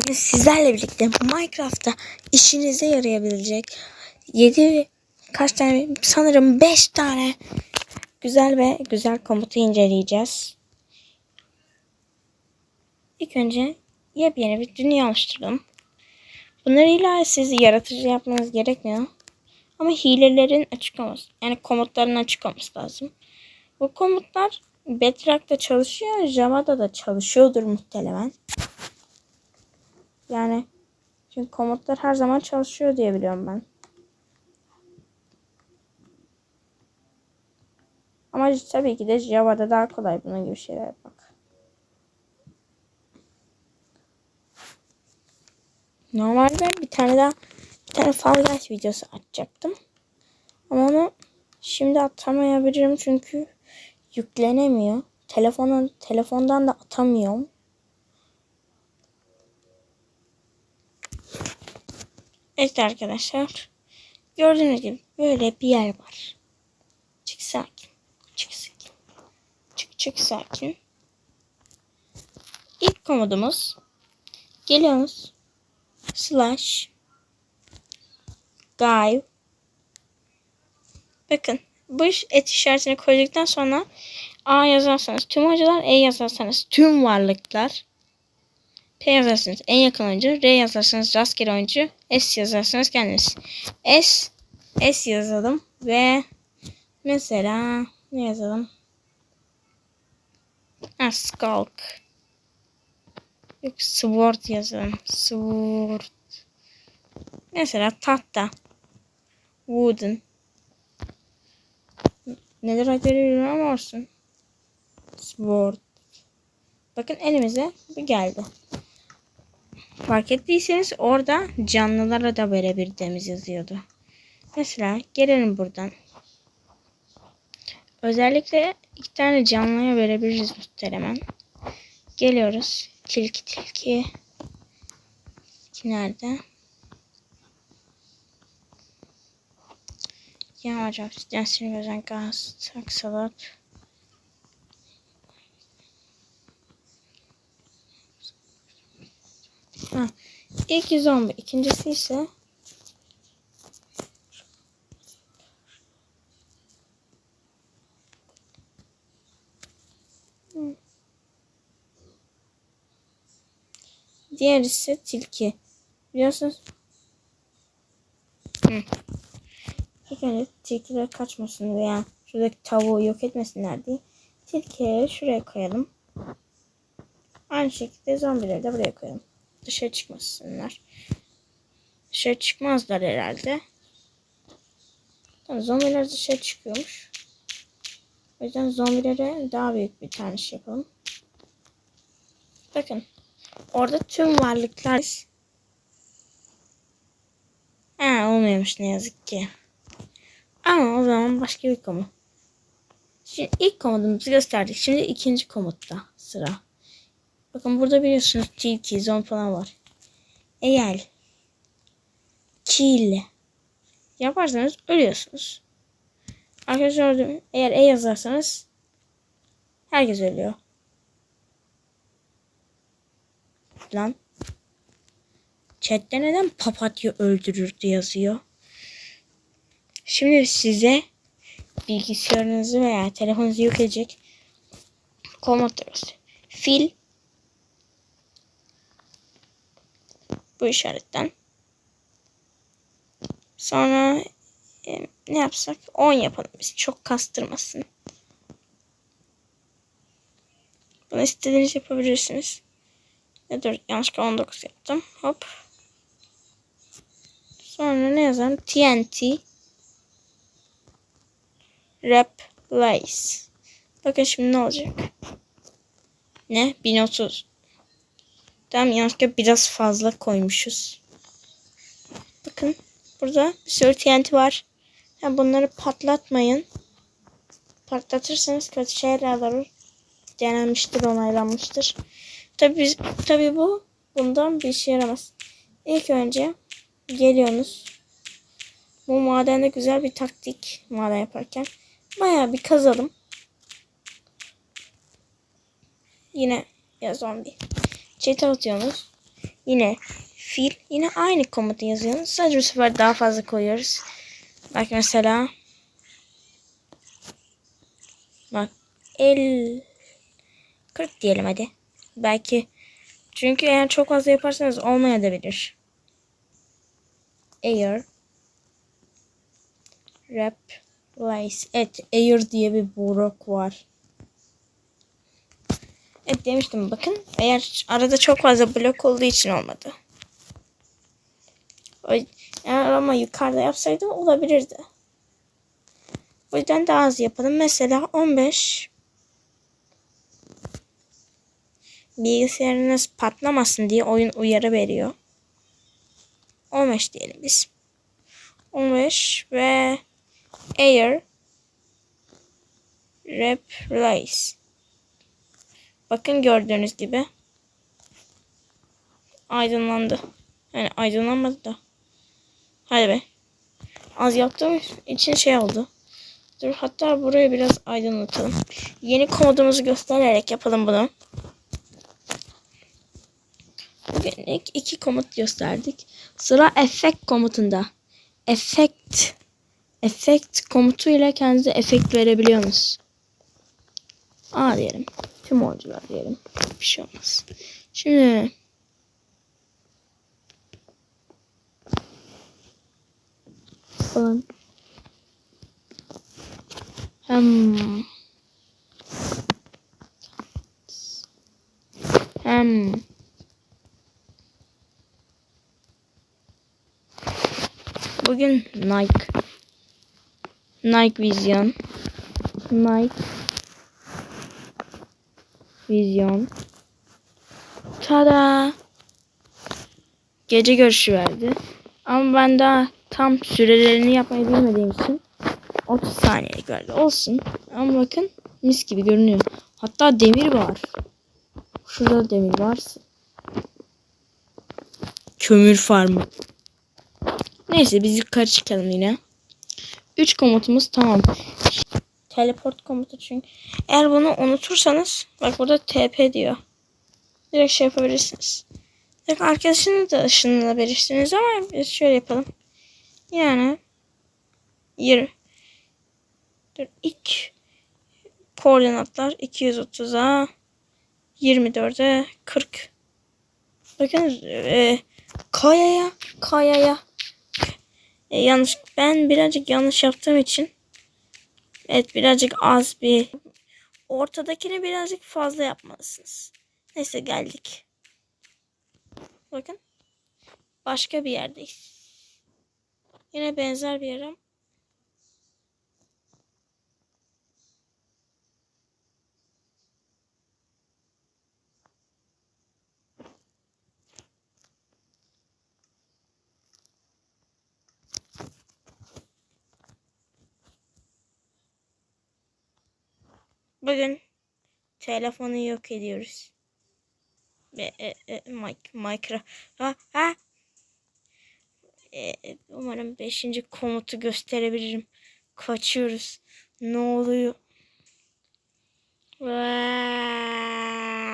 Bugün sizlerle birlikte Minecraft'ta işinize yarayabilecek 7 kaç tane sanırım 5 tane güzel ve güzel komutu inceleyeceğiz. İlk önce yepyeni bir dünya oluşturdum. Bunları illa siz yaratıcı yapmanız gerekmiyor. Ama hilelerin açık olması, yani komutların açık olması lazım. Bu komutlar Bedrock'ta çalışıyor, Java'da da çalışıyordur muhtemelen. Yani çünkü komutlar her zaman çalışıyor diye biliyorum ben. Ama tabii ki de Java'da daha kolay bunun gibi şeyler yapmak. Normalde bir tane daha bir tane Fall Guys videosu atacaktım. Ama onu şimdi atamayabilirim çünkü yüklenemiyor. Telefonun telefondan da atamıyorum. Evet arkadaşlar. Gördüğünüz gibi böyle bir yer var. Çık sakin. Çık sakin. Çık çık sakin. İlk komodumuz geliyoruz. Slash Guy Bakın bu et işaretini koyduktan sonra A yazarsanız tüm oyuncular E yazarsanız tüm varlıklar P yazarsanız en yakın oyuncu, R yazarsanız rastgele oyuncu, S yazarsanız kendiniz. S, S yazalım ve mesela ne yazalım? Ha, Skulk. Yok, Sword yazalım. Sword. Mesela tahta. Wooden. Neler acele ama olsun. Sword. Bakın elimize bu geldi. Fark ettiyseniz orada canlılara da verebildiğimiz yazıyordu. Mesela gelelim buradan. Özellikle iki tane canlıya verebiliriz muhtemelen. Geliyoruz. Tilki tilki. Tilki nerede? Yağmacı obsidyen sinir gaz, saksalat. Ha, ilk zombi. ikincisi ise Diğer ise tilki. Biliyorsunuz. Hı. İlk önce tilkiler kaçmasın veya şuradaki tavuğu yok etmesinler diye tilkileri şuraya koyalım. Aynı şekilde zombileri de buraya koyalım dışarı çıkmasınlar. Dışarı çıkmazlar herhalde. Tamam, zombiler dışarı çıkıyormuş. O yüzden zombilere daha büyük bir tane şey yapalım. Bakın. Orada tüm varlıklar Ha olmuyormuş ne yazık ki. Ama o zaman başka bir komut. Şimdi ilk komutumuzu gösterdik. Şimdi ikinci komutta sıra. Bakın burada biliyorsunuz tilki, zon falan var. Eğer kill yaparsanız ölüyorsunuz. Arkadaşlar eğer E yazarsanız herkes ölüyor. Lan. Chatte neden papatya öldürürdü yazıyor. Şimdi size bilgisayarınızı veya telefonunuzu yok edecek komut Fil bu işaretten. Sonra e, ne yapsak? 10 yapalım biz. Çok kastırmasın. Bunu istediğiniz yapabilirsiniz. Ya dur yanlışlıkla 19 yaptım. Hop. Sonra ne yazalım? TNT Replace. Bakın şimdi ne olacak? Ne? 1030. Tamam yanlışlıkla biraz fazla koymuşuz. Bakın burada bir sürü TNT var. Yani bunları patlatmayın. Patlatırsanız kötü şeyler olur. Denenmiştir, onaylanmıştır. Tabi tabi bu bundan bir şey yaramaz. İlk önce geliyorsunuz. Bu madende güzel bir taktik maden yaparken. Bayağı bir kazalım. Yine ya zombi. Chat'e atıyorsunuz. Yine fil. Yine aynı komutu yazıyoruz. Sadece bu sefer daha fazla koyuyoruz. Bak mesela. Bak. El 40 diyelim hadi. Belki çünkü eğer çok fazla yaparsanız olmayabilir. Air Rap Rice. Evet Air diye bir blok var. Evet demiştim bakın. Eğer arada çok fazla blok olduğu için olmadı. Eğer ama yukarıda yapsaydı olabilirdi. O yüzden daha az yapalım. Mesela 15 bilgisayarınız patlamasın diye oyun uyarı veriyor. 15 diyelim biz. 15 ve Air Rep Rice. Bakın gördüğünüz gibi aydınlandı. Yani aydınlanmadı da. Hadi be. Az yaptığım için şey oldu. Dur hatta burayı biraz aydınlatalım. Yeni komodumuzu göstererek yapalım bunu. Bugün iki komut gösterdik. Sıra efekt komutunda. Efekt efekt komutuyla kendinize efekt verebiliyorsunuz. A diyelim. Tüm oyuncular diyelim. Bir şey olmaz. Şimdi falan. Hem hem Bugün Nike Nike Vision Nike Vision Tada Gece görüşü verdi. Ama ben daha tam sürelerini yapmayı bilmediğim için 30 saniyelik verdi. Olsun. Ama bakın mis gibi görünüyor. Hatta demir var. Şurada demir var. Kömür farmı. Neyse biz yukarı çıkalım yine. 3 komutumuz tamam. Teleport komutu çünkü. Eğer bunu unutursanız bak burada TP diyor. Direkt şey yapabilirsiniz. Direkt arkadaşını da ışınlanabilirsiniz ama biz şöyle yapalım. Yani 20 Dur ilk koordinatlar 230'a 24'e 40. Bakın e, kayaya kayaya e, yanlış ben birazcık yanlış yaptığım için evet birazcık az bir ortadakini birazcık fazla yapmalısınız. Neyse geldik. Bakın. Başka bir yerdeyiz. Yine benzer bir yere. Bugün telefonu yok ediyoruz. E, e, e, Minecraft. Ha, ha. E, e, umarım 5. komutu gösterebilirim. Kaçıyoruz. Ne oluyor? Vaa.